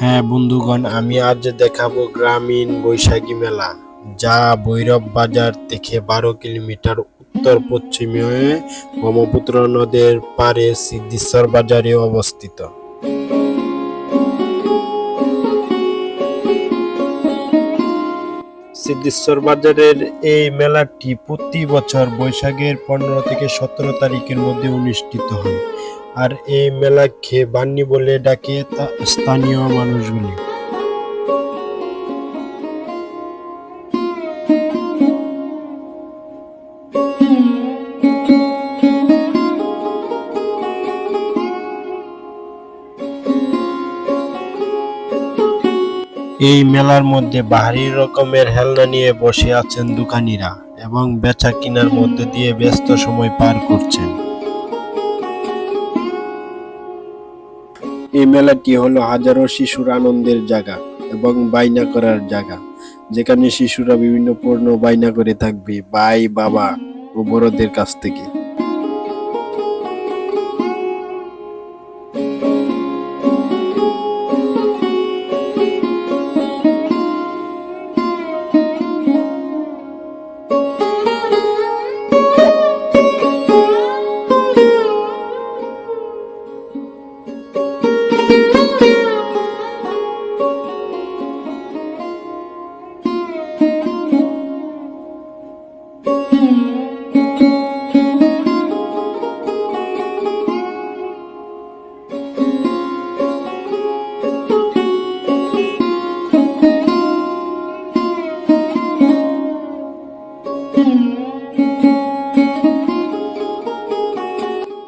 হ্যাঁ বন্ধুগণ আমি আজ দেখাবো গ্রামীণ বৈশাখী মেলা। যা ভৈরব বাজার থেকে বারো কিলোমিটার উত্তর পশ্চিমে ব্রহ্মপুত্র নদের পারে সিদ্ধেশ্বর বাজারে অবস্থিত। সিদ্ধেশ্বর বাজারের এই মেলাটি প্রতি বছর বৈশাখের পনেরো থেকে সতেরো তারিখের মধ্যে অনুষ্ঠিত হয়। আর এই মেলাকে বান্নি বলে ডাকে তা স্থানীয় মানুষগুলি। এই মেলার মধ্যে ভারী রকমের হেলনা নিয়ে বসে আছেন দোকানিরা এবং বেচা কিনার মধ্যে দিয়ে ব্যস্ত সময় পার করছেন। এই মেলাটি হলো হাজারো শিশুর আনন্দের জায়গা এবং বাইনা করার জায়গা। যেখানে শিশুরা বিভিন্ন পণ্য বাইনা করে থাকবে, ভাই, বাবা ও বড়দের কাছ থেকে।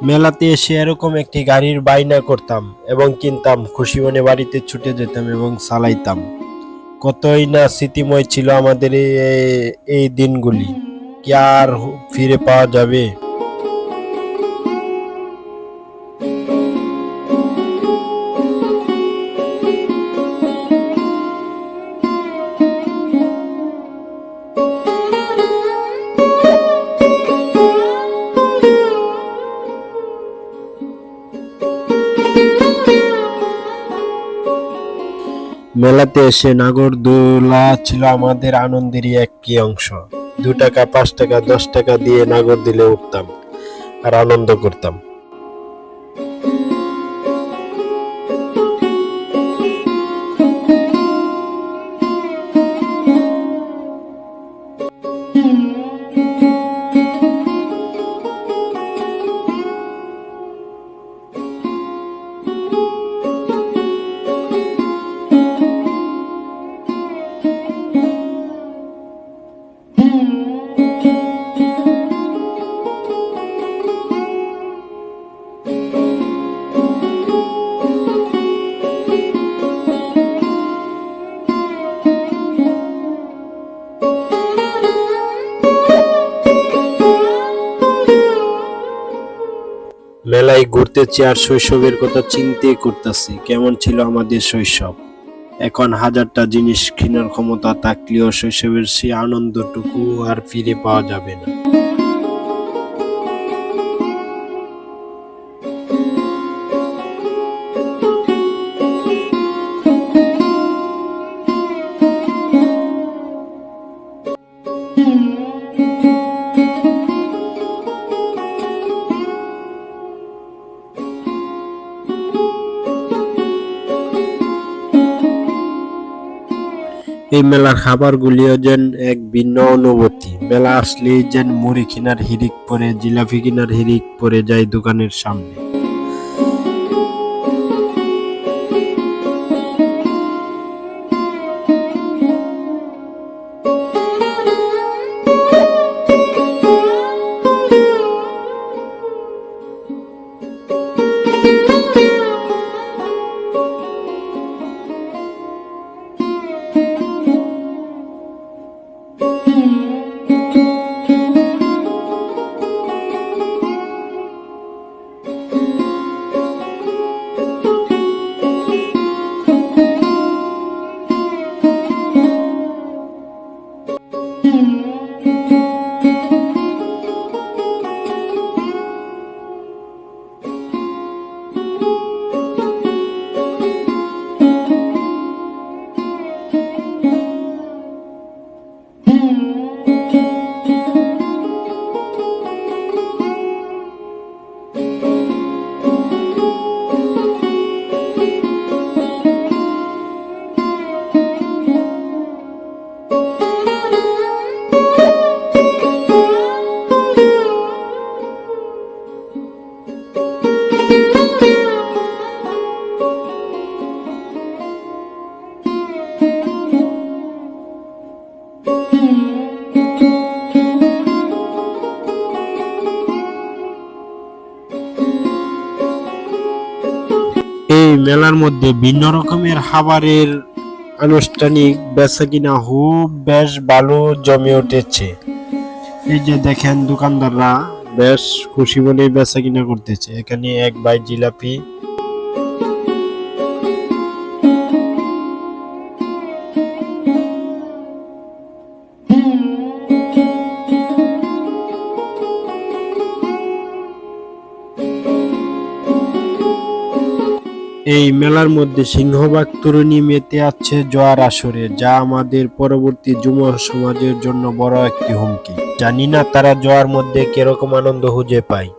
মেলাতে এসে এরকম একটি গাড়ির বাইনা করতাম এবং কিনতাম, খুশি মনে বাড়িতে ছুটে যেতাম এবং চালাইতাম। কতই না স্মৃতিময় ছিল আমাদের এই- এই দিনগুলি। কি আর ফিরে পাওয়া যাবে? মেলাতে এসে নাগরদোলা ছিল আমাদের আনন্দেরই একটি অংশ। দু টাকা, পাঁচ টাকা, দশ টাকা দিয়ে নাগর দিলে উঠতাম আর আনন্দ করতাম। মেলায় ঘুরতেছি আর শৈশবের কথা চিনতে করতেছি, কেমন ছিল আমাদের শৈশব? এখন হাজারটা জিনিস কেনার ক্ষমতা থাকলেও শৈশবের সেই আনন্দটুকু আর ফিরে পাওয়া যাবে না। এই মেলার খাবারগুলিও যেন এক ভিন্ন অনুভূতি। মেলা আসলে যেন মুড়ি কিনার হিরিক পরে, জিলাপি কিনার হিরিক পরে যায় দোকানের সামনে। মেলার মধ্যে ভিন্ন রকমের খাবারের আনুষ্ঠানিক বেচা কিনা খুব বেশ ভালো জমে উঠেছে। এই যে দেখেন দোকানদাররা বেশ খুশি বলেই বেচা কিনা করতেছে। এখানে এক বাই জিলাপি এই মেলার মধ্যে সিংহবাগ তরুণী মেতে আছে জোয়ার আসরে, যা আমাদের পরবর্তী যুব সমাজের জন্য বড় একটি হুমকি। জানি না তারা জোয়ার মধ্যে কীরকম আনন্দ খুঁজে পায়।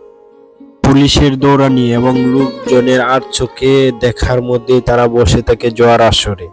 পুলিশের দৌড়ানি এবং লোকজনের আর চোখে দেখার মধ্যে তারা বসে থাকে জোয়ার আসরে।